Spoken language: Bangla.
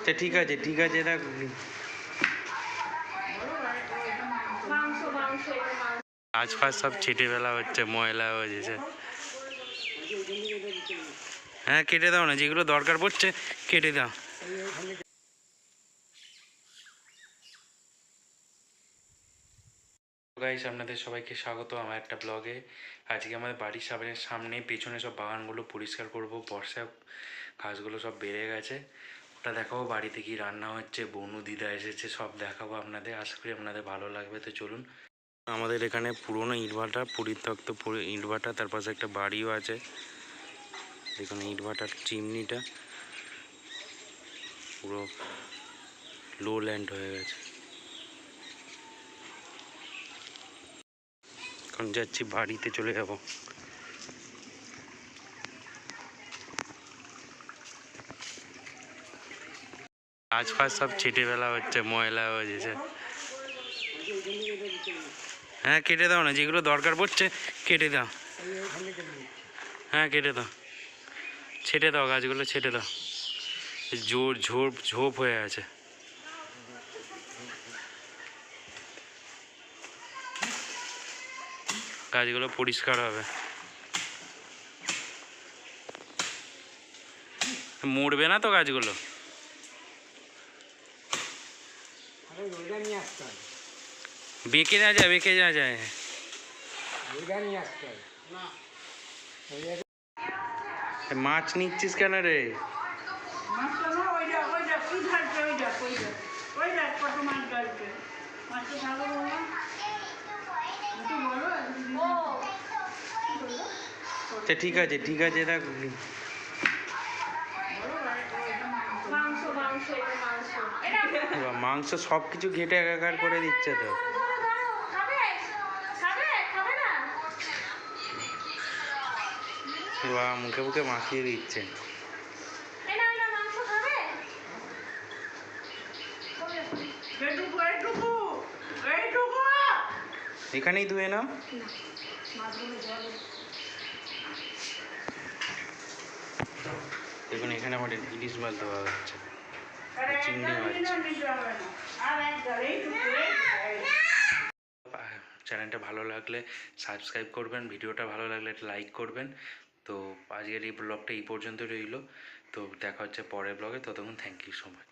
আচ্ছা ঠিক আছে ঠিক আছে, রাখ। আজ ফাজ সব ছিটে ফেলা হচ্ছে, ময়লা হয়ে যাচ্ছে হ্যাঁ কেটে দাও না, যেগুলো দরকার পড়ছে, কেটে দাও। গাইস আপনাদের সবাইকে স্বাগত আমার একটা ব্লগে আজকে আমাদের বাড়ির সামনে সামনে পেছনে সব বাগানগুলো পরিষ্কার করব, বর্ষা, ঘাসগুলো সব বেড়ে গেছে। ওটা দেখাবো, বাড়িতে কি রান্না হচ্ছে, বনু, দিদা এসেছে, সব দেখাবো আপনাদের, আশা করি আপনাদের ভালো লাগবে, তো চলুন। আমাদের এখানে পুরনো ইটভাটা, পরিত্যক্ত পুরো ইটভাটা, তার পাশে একটা বাড়িও আছে। দেখুন ইটভাটার চিমনিটা পুরো লো ল্যান্ড হয়ে গেছে। এখন যাচ্ছি বাড়িতে চলে যাব। আজ ফাজ সব ছিটে ফেলা হচ্ছে, ময়লা হয়ে যাচ্ছে হ্যাঁ কেটে দাও না, যেগুলো দরকার পড়ছে, কেটে দাও। হ্যাঁ কেটে দাও। ছেটে দাও, গাছগুলো ছেটে দাও। জোর, ঝোপ ঝোপ হয়ে আছে। গাছগুলো পরিষ্কার হবে। মরবে না তো গাছগুলো? বেঁকে না যায় বেঁকে না যায়। মাছ নিচ্ছিস কেন রে? মাছটা না ওই দেখ ওই মাংস সব কিছু ঘেটে একাকার করে দিচ্ছে তো। বা মুখে মুখে মাখিয়ে দিচ্ছে। এখানেই ধুয়ে নাও। দেখুন এখানে আমার ইলিশ মাছ দেওয়া হচ্ছে। একটা একটা চ্যানেলটা ভালো লাগলে সাবস্ক্রাইব করবেন, ভিডিওটা ভালো লাগলে লাইক করবেন। তো আজকের এই ব্লগটা এই পর্যন্ত রইল। তো দেখা হচ্ছে পরের ব্লগে, ততক্ষণ থ্যাংক ইউ সো মাচ